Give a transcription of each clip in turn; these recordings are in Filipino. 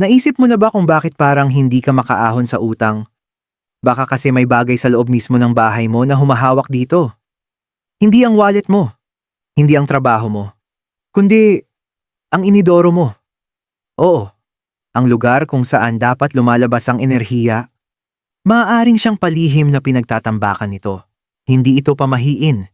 Naisip mo na ba kung bakit parang hindi ka makaahon sa utang? Baka kasi may bagay sa loob mismo ng bahay mo na humahawak dito. Hindi ang wallet mo. Hindi ang trabaho mo. Kundi ang inidoro mo. Oo, ang lugar kung saan dapat lumalabas ang enerhiya. Maaaring siyang palihim na pinagtatambakan nito. Hindi ito pamahiin.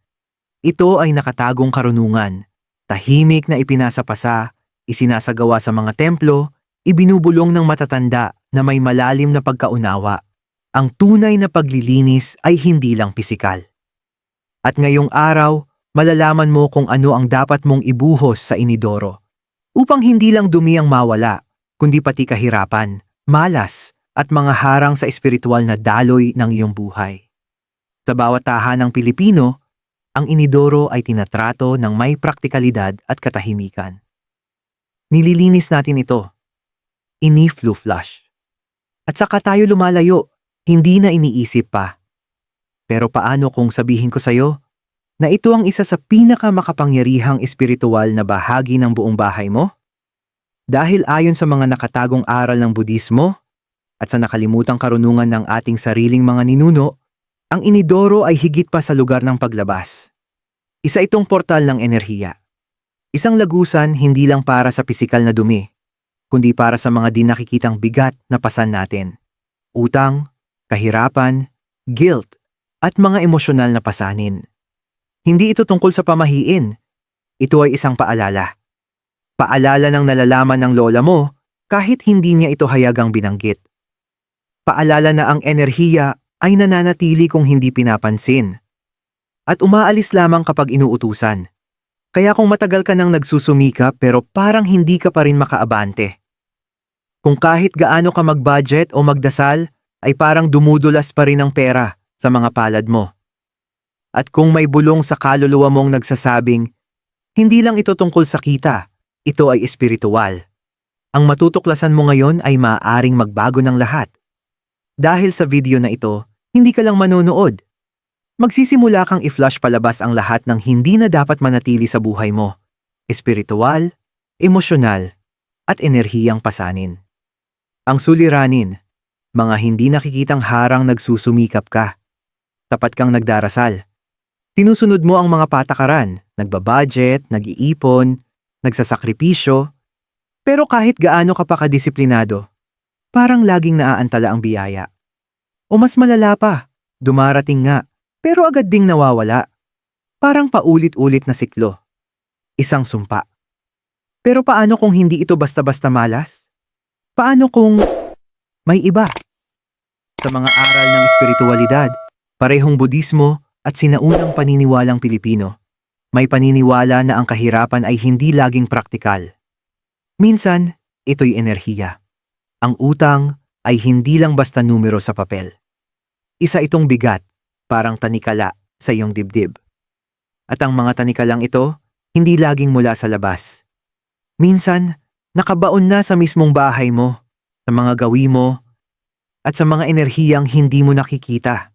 Ito ay nakatagong karunungan. Tahimik na ipinasapasa, isinasagawa sa mga templo, ibinubulong ng matatanda na may malalim na pagkaunawa. Ang tunay na paglilinis ay hindi lang pisikal. At ngayong araw, malalaman mo kung ano ang dapat mong ibuhos sa inidoro. Upang hindi lang dumi ang mawala, kundi pati kahirapan, malas, at mga harang sa espiritual na daloy ng iyong buhay. Sa bawat tahanang Pilipino, ang inidoro ay tinatrato ng may praktikalidad at katahimikan. Nililinis natin ito. Ini-flu flush. At saka tayo lumalayo, hindi na iniisip pa. Pero paano kung sabihin ko sa'yo na ito ang isa sa pinakamakapangyarihang espiritual na bahagi ng buong bahay mo? Dahil ayon sa mga nakatagong aral ng Budismo at sa nakalimutang karunungan ng ating sariling mga ninuno, ang inidoro ay higit pa sa lugar ng paglabas. Isa itong portal ng enerhiya. Isang lagusan hindi lang para sa pisikal na dumi, kundi para sa mga di nakikitang bigat na pasan natin. Utang, kahirapan, guilt, at mga emosyonal na pasanin. Hindi ito tungkol sa pamahiin. Ito ay isang paalala. Paalala ng nalalaman ng lola mo kahit hindi niya ito hayagang binanggit. Paalala na ang enerhiya ay nananatili kung hindi pinapansin. At umaalis lamang kapag inuutusan. Kaya kung matagal ka nang nagsusumika pero parang hindi ka pa rin makaabante. Kung kahit gaano ka mag-budget o magdasal, ay parang dumudulas pa rin ang pera sa mga palad mo. At kung may bulong sa kaluluwa mong nagsasabing, hindi lang ito tungkol sa kita, ito ay espiritual. Ang matutuklasan mo ngayon ay maaaring magbago ng lahat. Dahil sa video na ito, hindi ka lang manonood. Magsisimula kang i-flush palabas ang lahat ng hindi na dapat manatili sa buhay mo. Espiritual, emosyonal, at enerhiyang pasanin. Ang suliranin, mga hindi nakikitang harang nagsusumikap ka. Tapat kang nagdarasal. Tinusunod mo ang mga patakaran, nagbabudget, nag-iipon, nagsasakripisyo. Pero kahit gaano ka pa kadisiplinado, parang laging naaantala ang biyaya. O mas malala pa, dumarating nga, pero agad ding nawawala. Parang paulit-ulit na siklo. Isang sumpa. Pero paano kung hindi ito basta-basta malas? Paano kung may iba? Sa mga aral ng espiritualidad, parehong Budismo at sinaunang paniniwalang Pilipino, may paniniwala na ang kahirapan ay hindi laging praktikal. Minsan, ito'y enerhiya. Ang utang ay hindi lang basta numero sa papel. Isa itong bigat, parang tanikala sa iyong dibdib. At ang mga tanikalang ito, hindi laging mula sa labas. Minsan, nakabaon na sa mismong bahay mo, sa mga gawi mo, at sa mga enerhiyang hindi mo nakikita.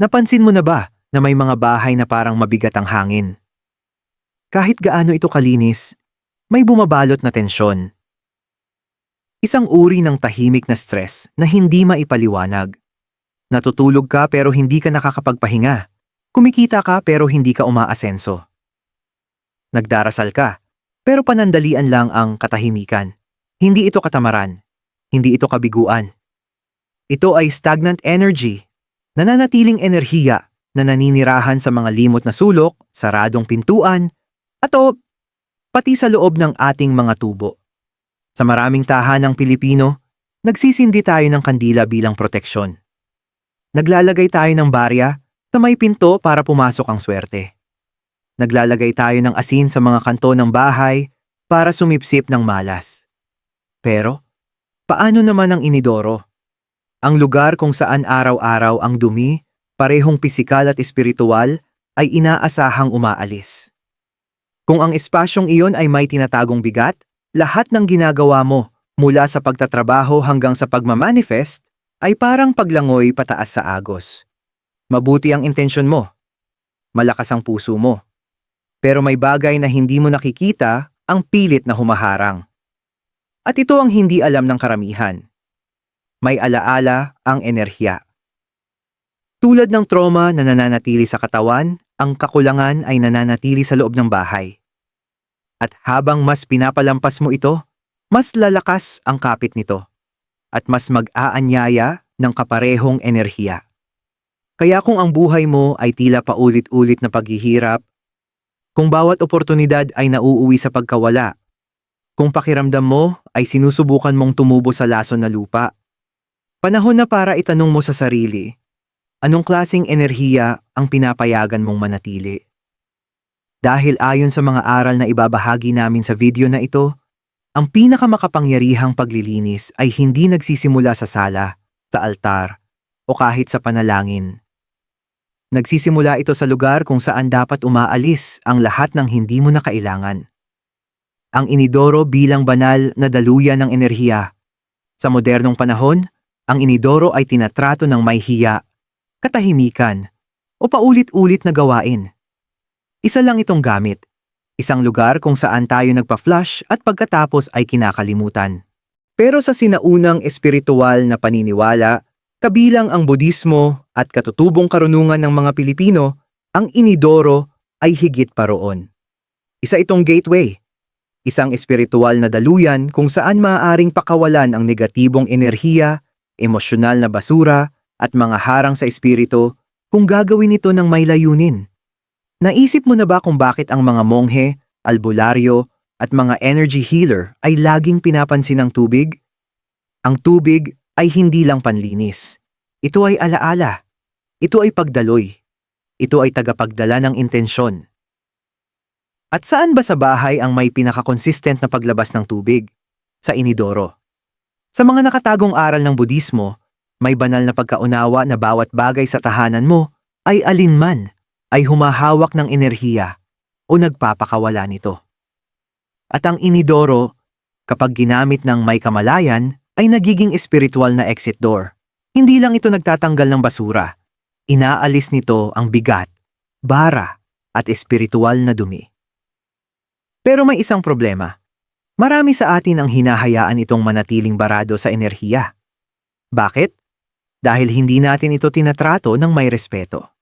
Napansin mo na ba na may mga bahay na parang mabigat ang hangin? Kahit gaano ito kalinis, may bumabalot na tensyon. Isang uri ng tahimik na stress na hindi maipaliwanag. Natutulog ka pero hindi ka nakakapagpahinga. Kumikita ka pero hindi ka umaasenso. Nagdarasal ka, pero panandalian lang ang katahimikan. Hindi ito katamaran. Hindi ito kabiguan. Ito ay stagnant energy, nananatiling enerhiya na naninirahan sa mga limot na sulok, saradong pintuan, at o pati sa loob ng ating mga tubo. Sa maraming tahanang Pilipino, nagsisindi tayo ng kandila bilang proteksyon. Naglalagay tayo ng barya sa may pinto para pumasok ang swerte. Naglalagay tayo ng asin sa mga kanto ng bahay para sumipsip ng malas. Pero, paano naman ang inidoro? Ang lugar kung saan araw-araw ang dumi, parehong pisikal at espiritual, ay inaasahang umaalis. Kung ang espasyong iyon ay may tinatagong bigat, lahat ng ginagawa mo, mula sa pagtatrabaho hanggang sa pagmamanifest, ay parang paglangoy pataas sa agos. Mabuti ang intensyon mo. Malakas ang puso mo. Pero may bagay na hindi mo nakikita ang pilit na humaharang. At ito ang hindi alam ng karamihan. May alaala ang enerhiya. Tulad ng trauma na nananatili sa katawan, ang kakulangan ay nananatili sa loob ng bahay. At habang mas pinapalampas mo ito, mas lalakas ang kapit nito at mas mag-aanyaya ng kaparehong enerhiya. Kaya kung ang buhay mo ay tila paulit-ulit na paghihirap, kung bawat oportunidad ay nauuwi sa pagkawala, kung pakiramdam mo ay sinusubukan mong tumubo sa laso na lupa, panahon na para itanong mo sa sarili, anong klasing enerhiya ang pinapayagan mong manatili? Dahil ayon sa mga aral na ibabahagi namin sa video na ito, ang pinakamakapangyarihang paglilinis ay hindi nagsisimula sa sala, sa altar, o kahit sa panalangin. Nagsisimula ito sa lugar kung saan dapat umaalis ang lahat ng hindi mo na kailangan. Ang inidoro bilang banal na daluyan ng enerhiya. Sa modernong panahon, ang inidoro ay tinatrato ng may hiya, katahimikan, o paulit-ulit na gawain. Isa lang itong gamit. Isang lugar kung saan tayo nagpa-flush at pagkatapos ay kinakalimutan. Pero sa sinaunang espiritual na paniniwala, Kabilang ang Budismo at katutubong karunungan ng mga Pilipino, ang inidoro ay higit pa roon. Isa itong gateway, isang espiritual na daluyan kung saan maaaring pakawalan ang negatibong enerhiya, emosyonal na basura, at mga harang sa espiritu kung gagawin ito ng may layunin. Naisip mo na ba kung bakit ang mga monghe, albularyo, at mga energy healer ay laging pinapansin ng tubig? Ang tubig ay hindi lang panlinis. Ito ay alaala. Ito ay pagdaloy. Ito ay tagapagdala ng intensyon. At saan ba sa bahay ang may pinakakonsistent na paglabas ng tubig? Sa inidoro. Sa mga nakatagong aral ng Budismo, may banal na pagkaunawa na bawat bagay sa tahanan mo ay alinman ay humahawak ng enerhiya o nagpapakawala nito. At ang inidoro, kapag ginamit ng may kamalayan, ay nagiging espiritual na exit door. Hindi lang ito nagtatanggal ng basura. Inaalis nito ang bigat, bara, at espiritual na dumi. Pero may isang problema. Marami sa atin ang hinahayaan itong manatiling barado sa enerhiya. Bakit? Dahil hindi natin ito tinatrato ng may respeto.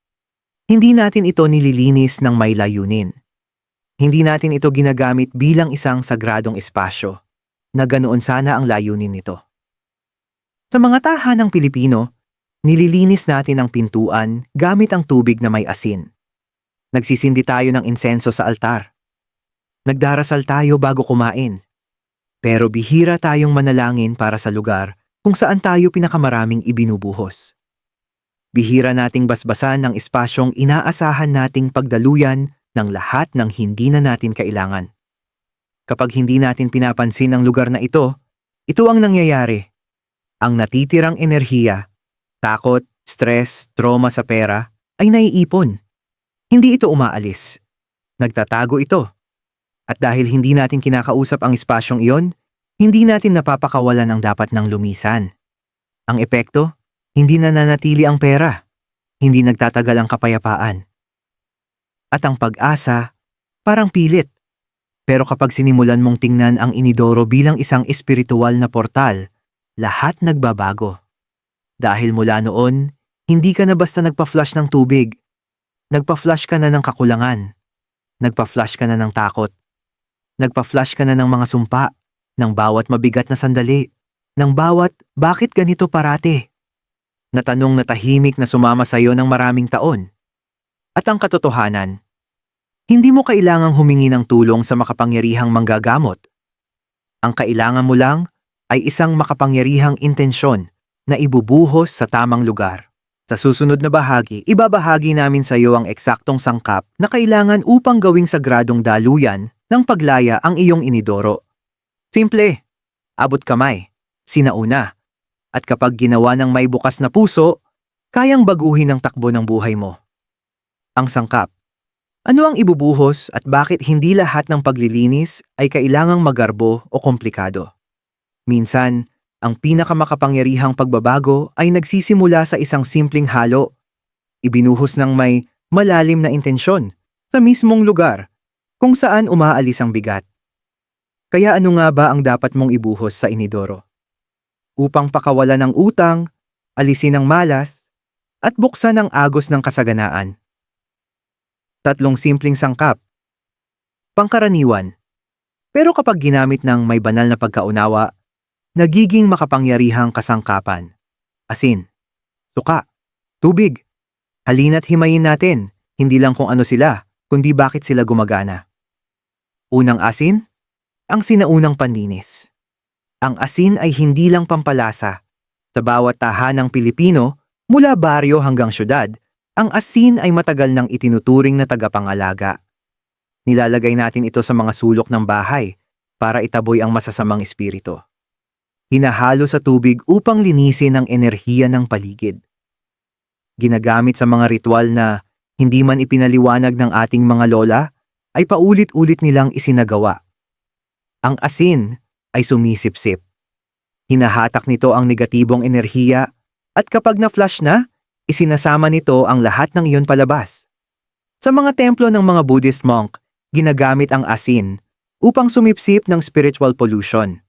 Hindi natin ito nililinis ng may layunin. Hindi natin ito ginagamit bilang isang sagradong espasyo na ganoon sana ang layunin nito. Sa mga tahanang Pilipino, nililinis natin ang pintuan gamit ang tubig na may asin. Nagsisindi tayo ng insenso sa altar. Nagdarasal tayo bago kumain. Pero bihira tayong manalangin para sa lugar kung saan tayo pinakamaraming ibinubuhos. Bihira nating basbasan ng espasyong inaasahan nating pagdaluyan ng lahat ng hindi na natin kailangan. Kapag hindi natin pinapansin ang lugar na ito, ito ang nangyayari ang natitirang enerhiya, takot, stress, trauma sa pera, ay naiipon. Hindi ito umaalis. Nagtatago ito. At dahil hindi natin kinakausap ang espasyong iyon, hindi natin napapakawalan ang dapat ng lumisan. Ang epekto, hindi na nanatili ang pera. Hindi nagtatagal ang kapayapaan. At ang pag-asa, parang pilit. Pero kapag sinimulan mong tingnan ang inidoro bilang isang espiritual na portal, lahat nagbabago. Dahil mula noon, hindi ka na basta nagpa-flush ng tubig. Nagpa-flush ka na ng kakulangan. Nagpa-flush ka na ng takot. Nagpa-flush ka na ng mga sumpa, ng bawat mabigat na sandali, ng bawat bakit ganito parate. Na tanong na tahimik na sumama sa iyo ng maraming taon. At ang katotohanan, hindi mo kailangang humingi ng tulong sa makapangyarihang manggagamot. Ang kailangan mo lang ay isang makapangyarihang intensyon na ibubuhos sa tamang lugar. Sa susunod na bahagi, ibabahagi namin sa iyo ang eksaktong sangkap na kailangan upang gawing sagradong daluyan ng paglaya ang iyong inidoro. Simple, abot kamay, sinauna. At kapag ginawa ng may bukas na puso, kayang baguhin ang takbo ng buhay mo. Ang sangkap. Ano ang ibubuhos at bakit hindi lahat ng paglilinis ay kailangang magarbo o komplikado? Minsan, ang pinakamakapangyarihang pagbabago ay nagsisimula sa isang simpleng halo. Ibinuhos ng may malalim na intensyon sa mismong lugar kung saan umaalis ang bigat. Kaya ano nga ba ang dapat mong ibuhos sa inidoro? Upang pakawalan ng utang, alisin ang malas, at buksan ang agos ng kasaganaan. Tatlong simpleng sangkap. Pangkaraniwan. Pero kapag ginamit ng may banal na pagkaunawa, nagiging makapangyarihang kasangkapan. Asin, suka, tubig. Halina't himayin natin, hindi lang kung ano sila, kundi bakit sila gumagana. Unang asin, ang sinaunang panlinis. Ang asin ay hindi lang pampalasa. Sa bawat tahanang Pilipino, mula baryo hanggang syudad, ang asin ay matagal nang itinuturing na tagapangalaga. Nilalagay natin ito sa mga sulok ng bahay para itaboy ang masasamang espiritu. Hinahalo sa tubig upang linisin ang enerhiya ng paligid. Ginagamit sa mga ritual na hindi man ipinaliwanag ng ating mga lola, ay paulit-ulit nilang isinagawa. Ang asin ay sumisipsip. Hinahatak nito ang negatibong enerhiya at kapag na-flush na, isinasama nito ang lahat ng iyon palabas. Sa mga templo ng mga Buddhist monk, ginagamit ang asin upang sumipsip ng spiritual pollution.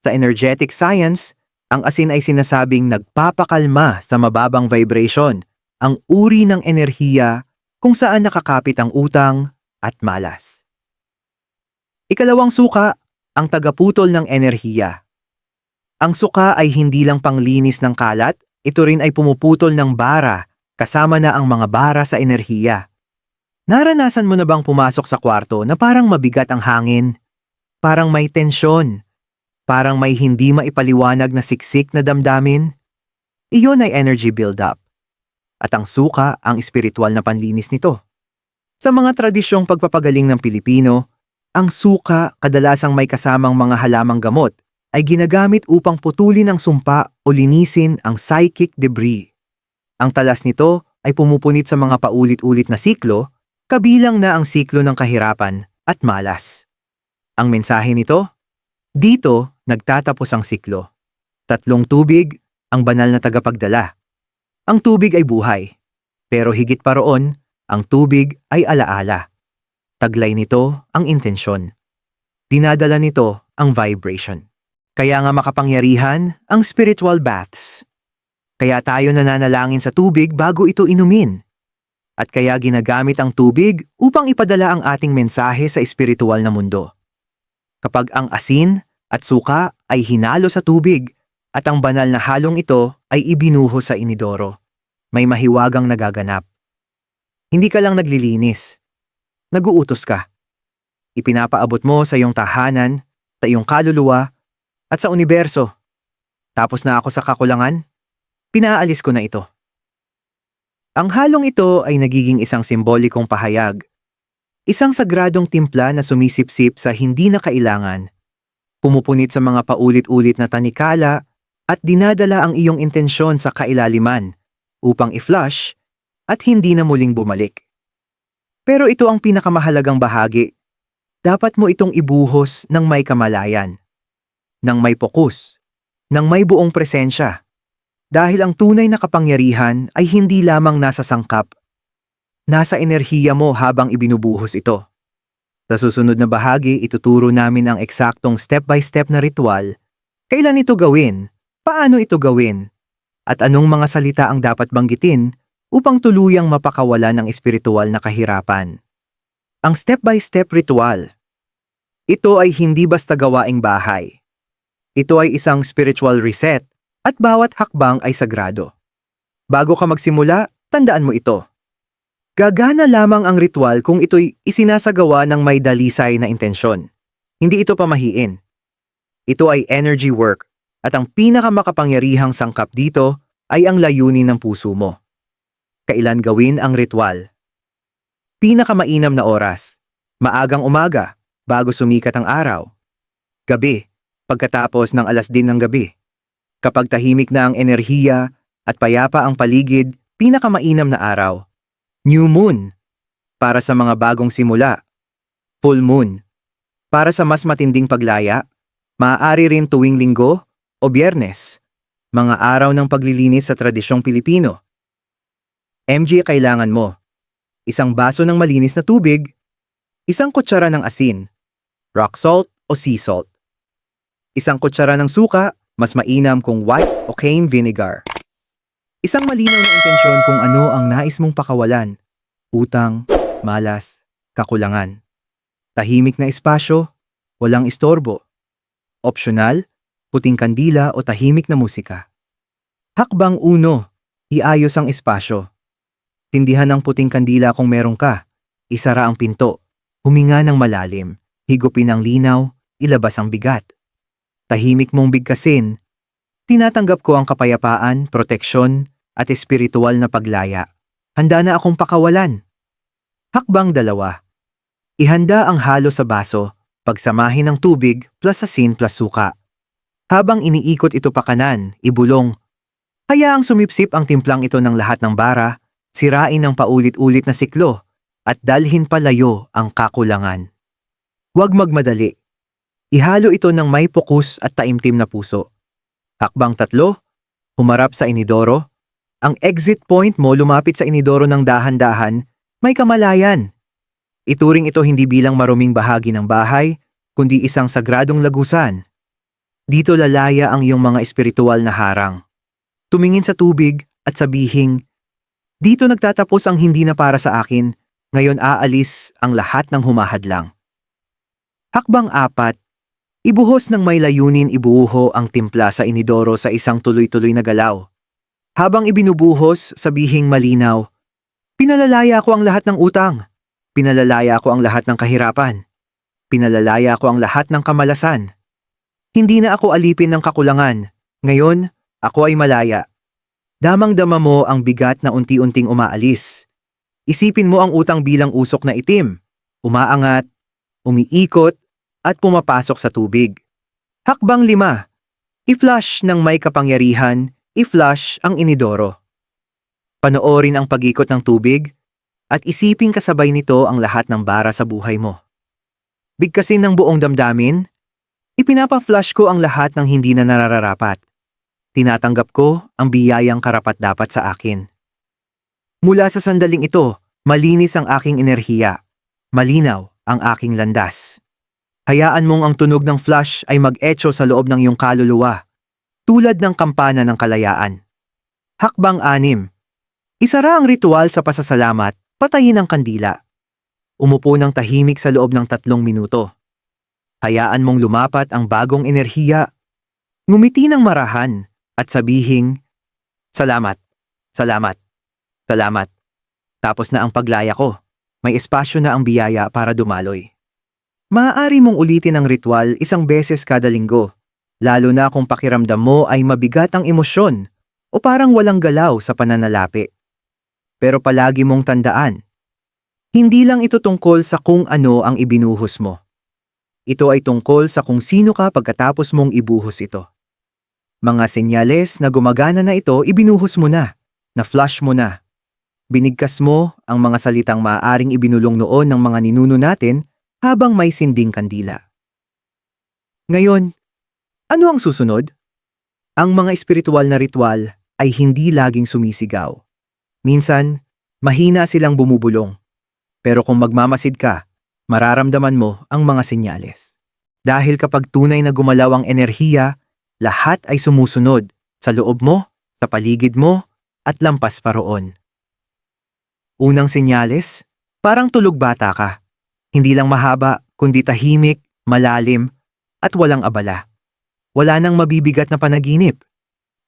Sa energetic science, ang asin ay sinasabing nagpapakalma sa mababang vibration, ang uri ng enerhiya kung saan nakakapit ang utang at malas. Ikalawang suka, ang tagaputol ng enerhiya. Ang suka ay hindi lang panglinis ng kalat, ito rin ay pumuputol ng bara, kasama na ang mga bara sa enerhiya. Naranasan mo na bang pumasok sa kwarto na parang mabigat ang hangin? Parang may tensyon? Parang may hindi maipaliwanag na siksik na damdamin? Iyon ay energy build-up. At ang suka ang espiritual na panlinis nito. Sa mga tradisyong pagpapagaling ng Pilipino, ang suka kadalasang may kasamang mga halamang gamot ay ginagamit upang putulin ang sumpa o linisin ang psychic debris. Ang talas nito ay pumupunit sa mga paulit-ulit na siklo, kabilang na ang siklo ng kahirapan at malas. Ang mensahe nito? Dito, nagtatapos ang siklo. Tatlong tubig, ang banal na tagapagdala. Ang tubig ay buhay. Pero higit pa roon, ang tubig ay alaala. Taglay nito ang intensyon. Dinadala nito ang vibration. Kaya nga makapangyarihan ang spiritual baths. Kaya tayo nananalangin sa tubig bago ito inumin. At kaya ginagamit ang tubig upang ipadala ang ating mensahe sa espiritual na mundo. Kapag ang asin at suka ay hinalo sa tubig at ang banal na halong ito ay ibinuho sa inidoro, may mahiwagang nagaganap. Hindi ka lang naglilinis. Naguutos ka. Ipinapaabot mo sa iyong tahanan, sa iyong kaluluwa, at sa universo. Tapos na ako sa kakulangan, pinaalis ko na ito. Ang halong ito ay nagiging isang simbolikong pahayag. Isang sagradong timpla na sumisipsip sa hindi na kailangan. Pumupunit sa mga paulit-ulit na tanikala at dinadala ang iyong intensyon sa kailaliman upang i-flush at hindi na muling bumalik. Pero ito ang pinakamahalagang bahagi. Dapat mo itong ibuhos ng may kamalayan, ng may pokus, ng may buong presensya. Dahil ang tunay na kapangyarihan ay hindi lamang nasa sangkap, nasa enerhiya mo habang ibinubuhos ito. Sa susunod na bahagi, ituturo namin ang eksaktong step-by-step na ritual, kailan ito gawin, paano ito gawin, at anong mga salita ang dapat banggitin upang tuluyang mapakawala ng espiritual na kahirapan. Ang step-by-step ritual. Ito ay hindi basta gawaing bahay. Ito ay isang spiritual reset at bawat hakbang ay sagrado. Bago ka magsimula, tandaan mo ito. Gagana lamang ang ritual kung ito'y isinasagawa ng may dalisay na intensyon. Hindi ito pamahiin. Ito ay energy work at ang pinakamakapangyarihang sangkap dito ay ang layunin ng puso mo. Kailan gawin ang ritual? Pinakamainam na oras. Maagang umaga, bago sumikat ang araw. Gabi, pagkatapos ng alas din ng gabi. Kapag tahimik na ang enerhiya at payapa ang paligid, pinakamainam na araw. New Moon, para sa mga bagong simula. Full Moon, para sa mas matinding paglaya. Maaari rin tuwing linggo o biyernes, mga araw ng paglilinis sa tradisyong Pilipino. MG kailangan mo. Isang baso ng malinis na tubig, isang kutsara ng asin, rock salt o sea salt. Isang kutsara ng suka, mas mainam kung white o cane vinegar. Isang malinaw na intensyon kung ano ang nais mong pakawalan. Utang, malas, kakulangan. Tahimik na espasyo, walang istorbo. Optional, puting kandila o tahimik na musika. Hakbang uno, iayos ang espasyo. Tindihan ng puting kandila kung meron ka. Isara ang pinto. Huminga ng malalim. Higupin ang linaw. Ilabas ang bigat. Tahimik mong bigkasin. Tinatanggap ko ang kapayapaan, proteksyon, at espiritual na paglaya. Handa na akong pakawalan. Hakbang dalawa. Ihanda ang halo sa baso, pagsamahin ng tubig plus asin plus suka. Habang iniikot ito pa kanan, ibulong. Hayaang sumipsip ang timplang ito ng lahat ng bara, sirain ng paulit-ulit na siklo, at dalhin palayo ang kakulangan. Huwag magmadali. Ihalo ito ng may pukus at taimtim na puso. Hakbang tatlo, humarap sa inidoro. Ang exit point mo lumapit sa inidoro ng dahan-dahan, may kamalayan. Ituring ito hindi bilang maruming bahagi ng bahay, kundi isang sagradong lagusan. Dito lalaya ang iyong mga espiritual na harang. Tumingin sa tubig at sabihing, Dito nagtatapos ang hindi na para sa akin, ngayon aalis ang lahat ng humahadlang. Hakbang apat, ibuhos ng may layunin ibuho ang timpla sa inidoro sa isang tuloy-tuloy na galaw. Habang ibinubuhos, sabihing malinaw, Pinalalaya ko ang lahat ng utang. Pinalalaya ko ang lahat ng kahirapan. Pinalalaya ko ang lahat ng kamalasan. Hindi na ako alipin ng kakulangan. Ngayon, ako ay malaya. Damang-dama mo ang bigat na unti-unting umaalis. Isipin mo ang utang bilang usok na itim. Umaangat, umiikot, at pumapasok sa tubig. Hakbang lima. I-flush ng may kapangyarihan, i-flush ang inidoro. Panoorin ang pag-ikot ng tubig at isiping kasabay nito ang lahat ng bara sa buhay mo. Bigkasin ng buong damdamin, ipinapa-flush ko ang lahat ng hindi na nararapat. Tinatanggap ko ang biyayang karapat-dapat sa akin. Mula sa sandaling ito, malinis ang aking enerhiya. Malinaw ang aking landas. Hayaan mong ang tunog ng flash ay mag-echo sa loob ng iyong kaluluwa, tulad ng kampana ng kalayaan. Hakbang anim. Isara ang ritual sa pasasalamat, patayin ang kandila. Umupo ng tahimik sa loob ng tatlong minuto. Hayaan mong lumapat ang bagong enerhiya. Ngumiti ng marahan at sabihing, Salamat, salamat, salamat. Tapos na ang paglaya ko. May espasyo na ang biyaya para dumaloy. Maaari mong ulitin ang ritual isang beses kada linggo, lalo na kung pakiramdam mo ay mabigat ang emosyon o parang walang galaw sa pananalapi. Pero palagi mong tandaan, hindi lang ito tungkol sa kung ano ang ibinuhos mo. Ito ay tungkol sa kung sino ka pagkatapos mong ibuhos ito. Mga senyales na gumagana na ito ibinuhos mo na, na flush mo na. Binigkas mo ang mga salitang maaaring ibinulong noon ng mga ninuno natin habang may sinding kandila. Ngayon, ano ang susunod? Ang mga espiritual na ritual ay hindi laging sumisigaw. Minsan, mahina silang bumubulong. Pero kung magmamasid ka, mararamdaman mo ang mga senyales. Dahil kapag tunay na gumalaw ang enerhiya, lahat ay sumusunod sa loob mo, sa paligid mo, at lampas pa roon. Unang senyales, parang tulog bata ka. Hindi lang mahaba, kundi tahimik, malalim, at walang abala. Wala nang mabibigat na panaginip.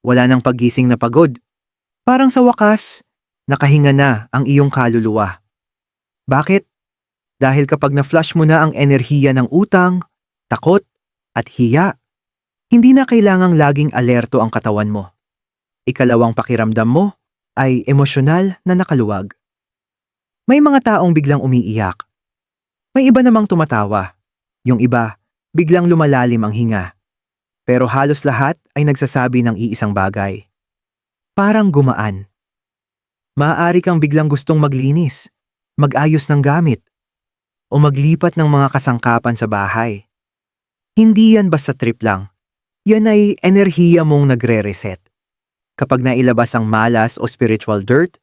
Wala nang paggising na pagod. Parang sa wakas, nakahinga na ang iyong kaluluwa. Bakit? Dahil kapag na-flush mo na ang enerhiya ng utang, takot, at hiya, hindi na kailangang laging alerto ang katawan mo. Ikalawang pakiramdam mo ay emosyonal na nakaluwag. May mga taong biglang umiiyak. May iba namang tumatawa. Yung iba, biglang lumalalim ang hinga. Pero halos lahat ay nagsasabi ng iisang bagay. Parang gumaan. Maaari kang biglang gustong maglinis, mag-ayos ng gamit, o maglipat ng mga kasangkapan sa bahay. Hindi yan basta trip lang. Yan ay enerhiya mong nagre-reset. Kapag nailabas ang malas o spiritual dirt,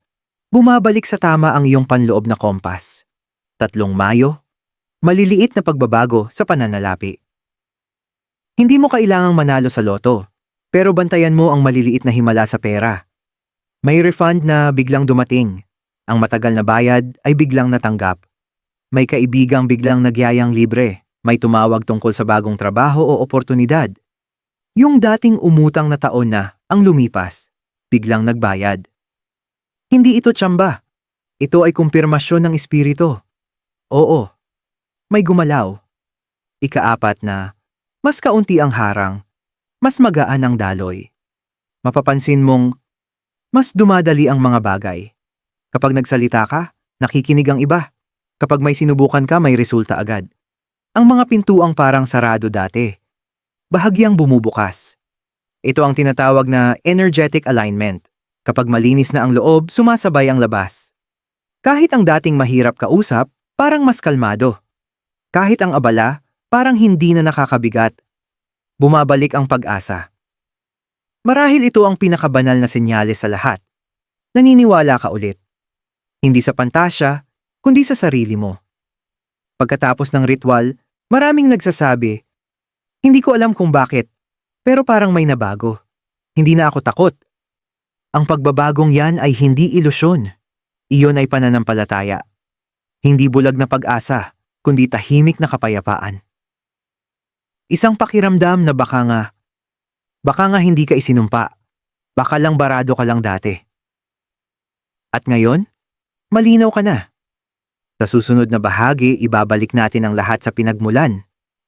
bumabalik sa tama ang iyong panloob na kompas. Tatlong Mayo, maliliit na pagbabago sa pananalapi. Hindi mo kailangang manalo sa loto, pero bantayan mo ang maliliit na himala sa pera. May refund na biglang dumating. Ang matagal na bayad ay biglang natanggap. May kaibigang biglang nagyayang libre. May tumawag tungkol sa bagong trabaho o oportunidad. Yung dating umutang na taon na ang lumipas, biglang nagbayad. Hindi ito tsamba. Ito ay kumpirmasyon ng espiritu. Oo, may gumalaw. Ikaapat na, mas kaunti ang harang, mas magaan ang daloy. Mapapansin mong, mas dumadali ang mga bagay. Kapag nagsalita ka, nakikinig ang iba. Kapag may sinubukan ka, may resulta agad. Ang mga pintuang parang sarado dati. Bahagyang bumubukas. Ito ang tinatawag na energetic alignment. Kapag malinis na ang loob, sumasabay ang labas. Kahit ang dating mahirap kausap, parang mas kalmado. Kahit ang abala, parang hindi na nakakabigat. Bumabalik ang pag-asa. Marahil ito ang pinakabanal na senyales sa lahat. Naniniwala ka ulit. Hindi sa pantasya, kundi sa sarili mo. Pagkatapos ng ritual, maraming nagsasabi, Hindi ko alam kung bakit, pero parang may nabago. Hindi na ako takot. Ang pagbabagong yan ay hindi ilusyon. Iyon ay pananampalataya. Hindi bulag na pag-asa, kundi tahimik na kapayapaan. Isang pakiramdam na baka nga, baka nga hindi ka isinumpa, baka lang barado ka lang dati. At ngayon, malinaw ka na. Sa susunod na bahagi, ibabalik natin ang lahat sa pinagmulan.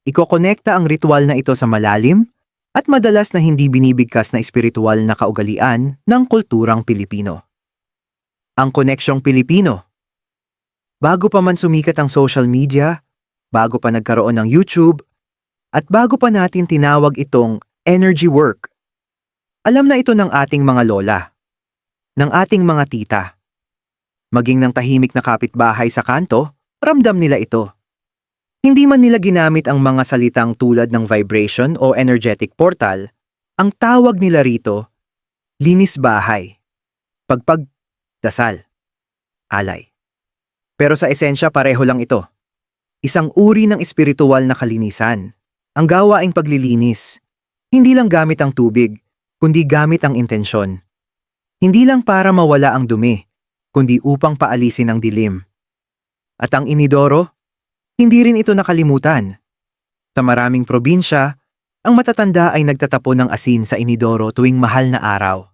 Ikokonekta ang ritual na ito sa malalim at madalas na hindi binibigkas na espiritual na kaugalian ng kulturang Pilipino. Ang koneksyong Pilipino. Bago pa man sumikat ang social media, bago pa nagkaroon ng YouTube, at bago pa natin tinawag itong energy work. Alam na ito ng ating mga lola, ng ating mga tita. Maging ng tahimik na kapitbahay sa kanto, ramdam nila ito. Hindi man nila ginamit ang mga salitang tulad ng vibration o energetic portal, ang tawag nila rito, linis bahay, pagpag, dasal, alay. Pero sa esensya pareho lang ito. Isang uri ng espiritual na kalinisan. Ang gawaing paglilinis. Hindi lang gamit ang tubig, kundi gamit ang intensyon. Hindi lang para mawala ang dumi, kundi upang paalisin ang dilim. At ang inidoro, hindi rin ito nakalimutan. Sa maraming probinsya, ang matatanda ay nagtatapon ng asin sa inidoro tuwing mahal na araw.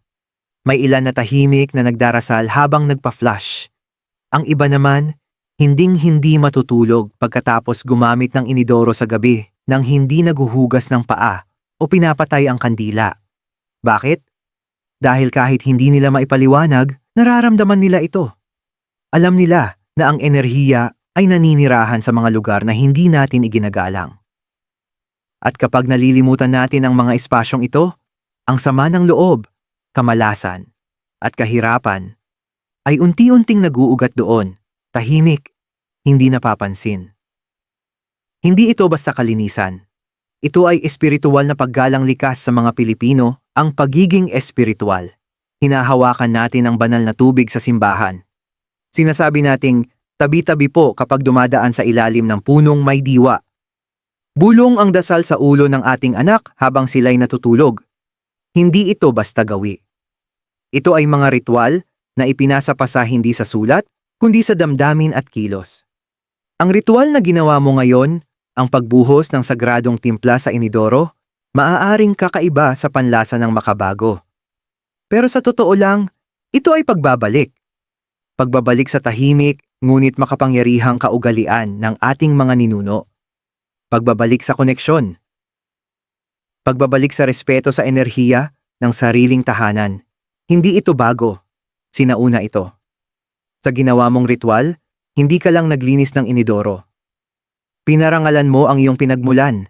May ilan na tahimik na nagdarasal habang nagpa-flush. Ang iba naman, hinding-hindi matutulog pagkatapos gumamit ng inidoro sa gabi nang hindi naguhugas ng paa o pinapatay ang kandila. Bakit? Dahil kahit hindi nila maipaliwanag, nararamdaman nila ito. Alam nila na ang enerhiya ay naninirahan sa mga lugar na hindi natin iginagalang. At kapag nalilimutan natin ang mga espasyong ito, ang sama ng loob, kamalasan, at kahirapan ay unti-unting naguugat doon, tahimik, hindi napapansin. Hindi ito basta kalinisan. Ito ay espiritual na paggalang likas sa mga Pilipino, ang pagiging espiritual. Hinahawakan natin ang banal na tubig sa simbahan. Sinasabi nating, tabi-tabi po kapag dumadaan sa ilalim ng punong may diwa. Bulong ang dasal sa ulo ng ating anak habang sila'y natutulog. Hindi ito basta gawi. Ito ay mga ritual na ipinasa pa sa hindi sa sulat, kundi sa damdamin at kilos. Ang ritual na ginawa mo ngayon ang pagbuhos ng sagradong timpla sa inidoro, maaaring kakaiba sa panlasa ng makabago. Pero sa totoo lang, ito ay pagbabalik. Pagbabalik sa tahimik, ngunit makapangyarihang kaugalian ng ating mga ninuno. Pagbabalik sa koneksyon. Pagbabalik sa respeto sa enerhiya ng sariling tahanan. Hindi ito bago. Sinauna ito. Sa ginawa mong ritual, hindi ka lang naglinis ng inidoro Pinarangalan mo ang iyong pinagmulan.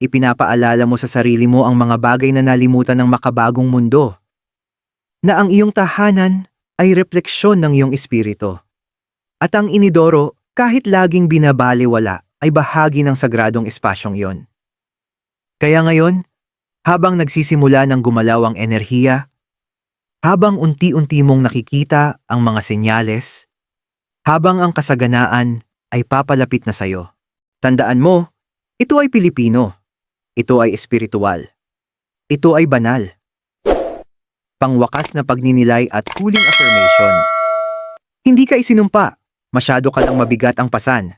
Ipinapaalala mo sa sarili mo ang mga bagay na nalimutan ng makabagong mundo. Na ang iyong tahanan ay refleksyon ng iyong espiritu. At ang inidoro, kahit laging binabaliwala, ay bahagi ng sagradong espasyong iyon. Kaya ngayon, habang nagsisimula ng gumalaw ang enerhiya, habang unti-unti mong nakikita ang mga senyales, habang ang kasaganaan ay papalapit na sayo. Tandaan mo, ito ay Pilipino. Ito ay espiritual. Ito ay banal. Pangwakas na pagninilay at huling affirmation. Hindi ka isinumpa. Masyado ka lang mabigat ang pasan.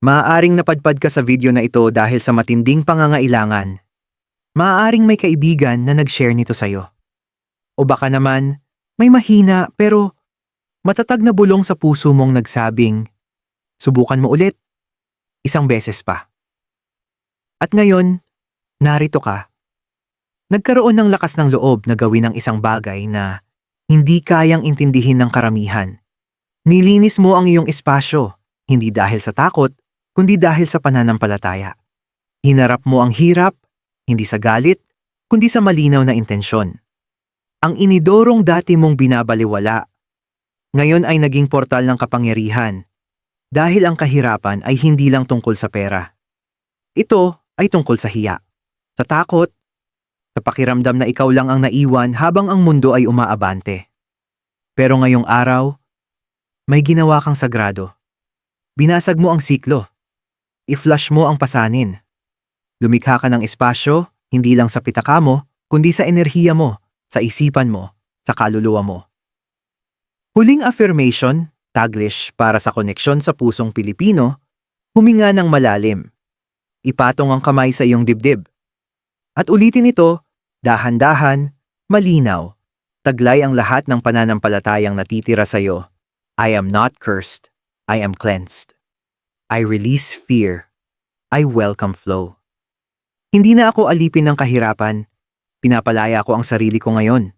Maaaring napadpad ka sa video na ito dahil sa matinding pangangailangan. Maaaring may kaibigan na nag-share nito sa'yo. O baka naman, may mahina pero matatag na bulong sa puso mong nagsabing, subukan mo ulit. Isang beses pa. At ngayon, narito ka. Nagkaroon ng lakas ng loob na gawin ang isang bagay na hindi kayang intindihin ng karamihan. Nilinis mo ang iyong espasyo, hindi dahil sa takot, kundi dahil sa pananampalataya. Hinarap mo ang hirap, hindi sa galit, kundi sa malinaw na intensyon. Ang inidorong dati mong binabaliwala, ngayon ay naging portal ng kapangyarihan dahil ang kahirapan ay hindi lang tungkol sa pera. Ito ay tungkol sa hiya, sa takot, sa pakiramdam na ikaw lang ang naiwan habang ang mundo ay umaabante. Pero ngayong araw, may ginawa kang sagrado. Binasag mo ang siklo. I-flush mo ang pasanin. Lumikha ka ng espasyo, hindi lang sa pitaka mo, kundi sa enerhiya mo, sa isipan mo, sa kaluluwa mo. Huling affirmation, Taglish para sa koneksyon sa pusong Pilipino, huminga ng malalim. Ipatong ang kamay sa iyong dibdib. At ulitin ito, dahan-dahan, malinaw. Taglay ang lahat ng pananampalatayang natitira sa iyo. I am not cursed. I am cleansed. I release fear. I welcome flow. Hindi na ako alipin ng kahirapan. Pinapalaya ko ang sarili ko ngayon.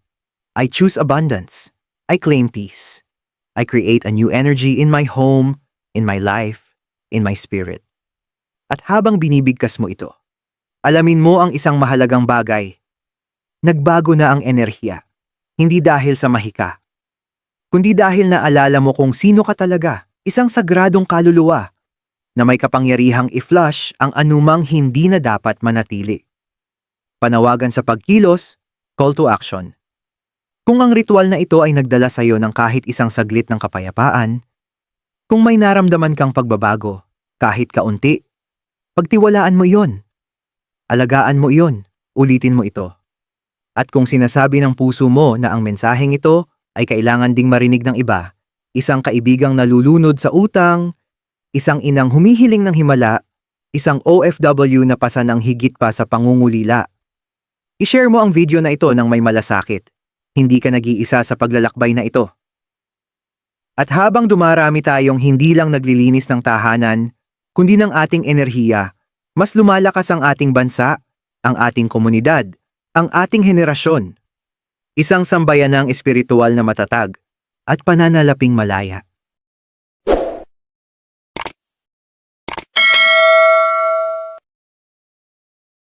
I choose abundance. I claim peace. I create a new energy in my home, in my life, in my spirit. At habang binibigkas mo ito, alamin mo ang isang mahalagang bagay. Nagbago na ang enerhiya. Hindi dahil sa mahika, kundi dahil naalala mo kung sino ka talaga, isang sagradong kaluluwa na may kapangyarihang i-flush ang anumang hindi na dapat manatili. Panawagan sa pagkilos, call to action. Kung ang ritual na ito ay nagdala sa iyo ng kahit isang saglit ng kapayapaan, kung may naramdaman kang pagbabago, kahit kaunti, pagtiwalaan mo iyon. Alagaan mo iyon, ulitin mo ito. At kung sinasabi ng puso mo na ang mensaheng ito ay kailangan ding marinig ng iba, isang kaibigang nalulunod sa utang, isang inang humihiling ng himala, isang OFW na pasa ng higit pa sa pangungulila. I-share mo ang video na ito ng may malasakit. Hindi ka nag-iisa sa paglalakbay na ito. At habang dumarami tayong hindi lang naglilinis ng tahanan, kundi ng ating enerhiya, mas lumalakas ang ating bansa, ang ating komunidad, ang ating henerasyon. Isang sambayanang espiritual na matatag at pananalaping malaya.